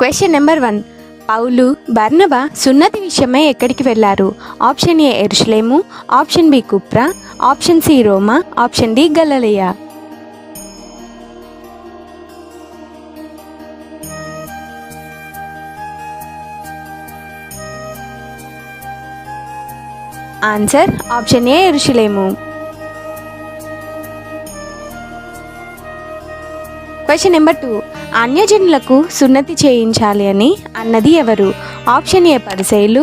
Question number one పౌలు బర్నబా సున్నతి విషయమై ఎక్కడికి వెళ్ళారు? ఆప్షన్ ఏ ఎరుషులేము. ఆప్షన్ బి కుప్రా. ఆప్షన్ సి రోమా. ఆప్షన్ డి గలలియా. ఆన్సర్ ఆప్షన్ ఏ ఎరుషులేము. క్వశ్చన్ నెంబర్ టూ అన్యజనులకు సున్నతి చేయించాలి అని అన్నది ఎవరు? Option A పరిసైలు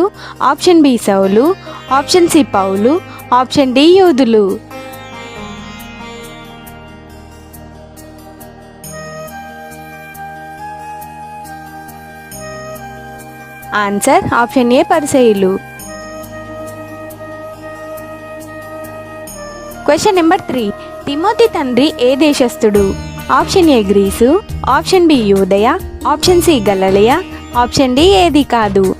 option B Saul option C Paul option D యూదులు ఆన్సర్ ఆప్షన్ ఏ పరిసైలు క్వశ్చన్ నెంబర్ త్రీ. తిమోతి తండ్రి ఏ దేశస్థుడు? Option A Greece option B యూదయ ఆప్షన్ సి గలలియా ఆప్షన్ డి ఏది కాదు.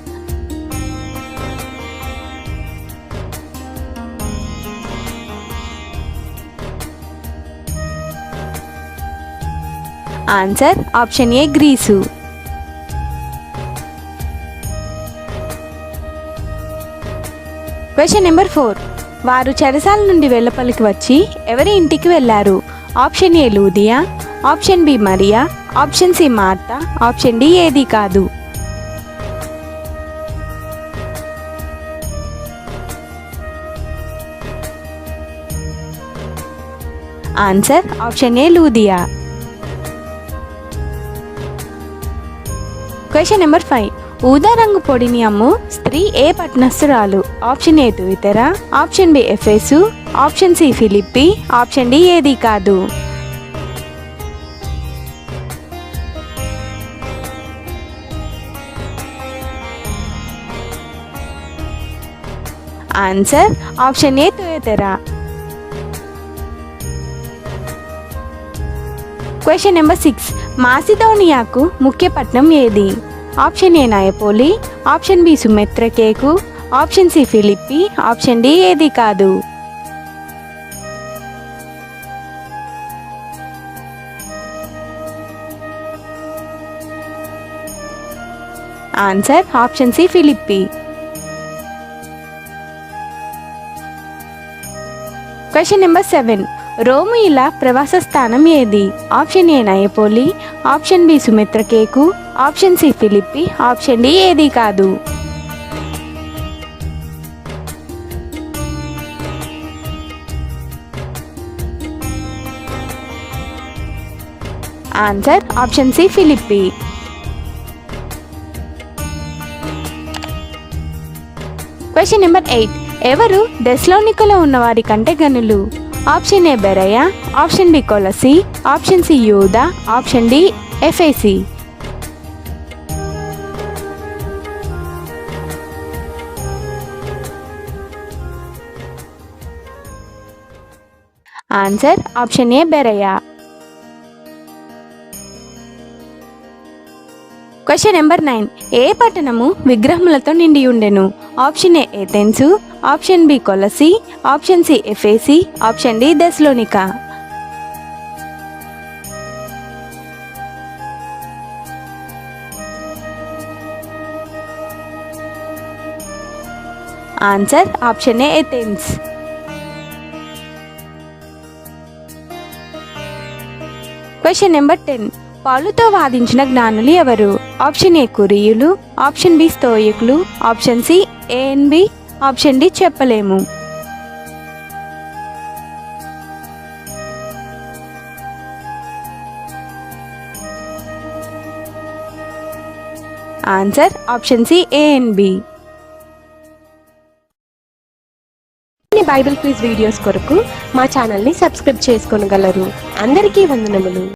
Answer option A Greece. Question number four. వారు చెరసాల నుండి వెల్లపల్లికి వచ్చి ఎవరి ఇంటికి వెళ్ళారు ఆప్షన్ ఏ లూదియా ఆప్షన్ బి మరియా ఆప్షన్ సి మార్త ఆప్షన్ డి ఏది కాదు. ఆన్సర్ ఆప్షన్ ఏ లూదియా క్వశ్చన్ నెంబర్ ఫైవ్. ఊదా రంగు పొడిని అమ్ము. స్త్రీ ఏ పట్నస్తురాలు ఆప్షన్ ఏ తువితెర ఆప్షన్ బి ఎఫెసు option C Philippi option D ఏది కాదు. ఆన్సర్ ఆప్షన్ ఏ తుయతెర క్వశ్చన్ నెంబర్ సిక్స్. మాసిదోనియాకు ముఖ్య పట్నం ఏది? ఆప్షన్ ఏ నాయపోలి ఆప్షన్ బి సుమిత్ర కేకు option C Philippi option D ఏది కాదు. Answer option C Philippi. Question number seven. రోమిల ప్రవాస స్థానం ఏది? ఆప్షన్ ఏ నయపోలి ఆప్షన్ బి సుమిత్ర కేకు option C Philippi option D ఏది కాదు. Answer option C Philippi. Question number eight. ఎవరు దెస్లోనికలో ఉన్న వారి కంటే గనులు? ఆప్షన్ ఏ బెరయ ఆప్షన్ బి కొలసి ఆప్షన్ సి యూదా ఆప్షన్ డి ఎఫ్ఏసి. ఆన్సర్ ఆప్షన్ ఏ బెరయ క్వశ్చన్ నెంబర్ నైన్ ఏ పట్టణము విగ్రహములతో నిండి ఉండెను? Option A Athens option B కొలసి ఆప్షన్ సి ఎఫేసి option D దెస్లోనికా answer option A Athens question number ten. పాలుతో వాదించిన జ్ఞానులు ఎవరు? ఆప్షన్ ఏ కురియులు option B స్తోయకులు option C A and B option D చెప్పలేము. Answer option C A and B Bible quiz videos కొరకు మా ఛానల్ని subscribe చేసుకోగలరు. అందరికీ వందనములు.